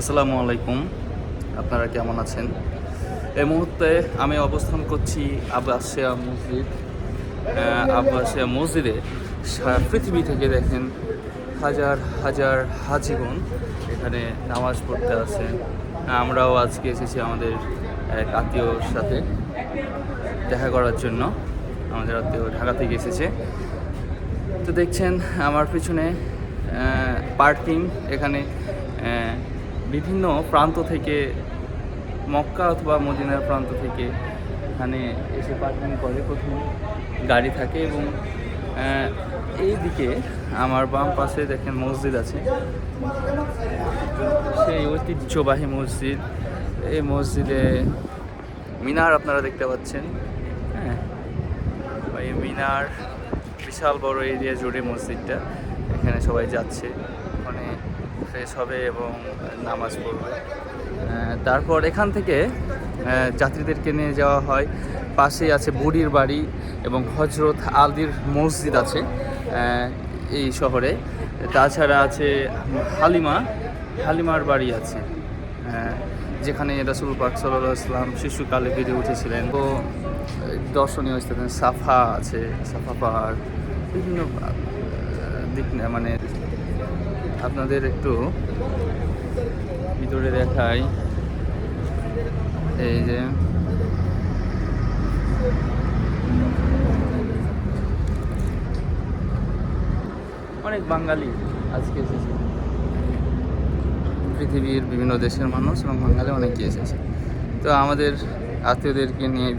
আসসালামু আলাইকুম। আপনারা কেমন আছেন? এই মুহূর্তে আমি অবস্থান করছি আব্বাসিয়া মসজিদ আব্বাসিয়া মসজিদে। পৃথিবী থেকে দেখেন হাজার হাজার হাজিগণ এখানে নামাজ পড়তে আসেন। আমরাও আজকে এসেছি আমাদের এক আত্মীয়র সাথে দেখা করার জন্য। আমাদের আত্মীয় ঢাকা থেকে এসেছে। তো দেখছেন আমার পিছনে পার্কিং এখানে বিভিন্ন প্রান্ত থেকে, মক্কা অথবা মদিনার প্রান্ত থেকে এখানে এসে পার্কিং করে। প্রথম গাড়ি থাকে এবং এই দিকে আমার বাম পাশে দেখেন মসজিদ আছে। সেই ঐতিহ্যবাহী মসজিদ। এই মসজিদে মিনার আপনারা দেখতে পাচ্ছেন। হ্যাঁ এই মিনার বিশাল বড় এরিয়া জুড়ে মসজিদটা। এখানে সবাই যাচ্ছে। ওখানে ফ্রেশ হবে এবং নামাজ পড়বে। তারপর এখান থেকে যাত্রীদেরকে নিয়ে যাওয়া হয়। পাশেই আছে বুড়ির বাড়ি এবং হজরত আলদির মসজিদ আছে এই শহরে। তাছাড়া আছে হালিমা, হালিমার বাড়ি আছে যেখানে রাসুল পাক সাল্লাহ ইসলাম শিশুকালে বেড়ে উঠেছিলেন। তো, দর্শনীয় স্থান সাফা আছে, সাফা পাহাড়, বিভিন্ন দিক মানে আপনাদের একটু ভিতরে দেখাই। এই যে। অনেক বাঙালি আজকে এসেছে। পৃথিবীর বিভিন্ন দেশের মানুষ এবং বাঙালি অনেকে এসেছে। তো আমাদের আত্মীয়দেরকে নিয়ে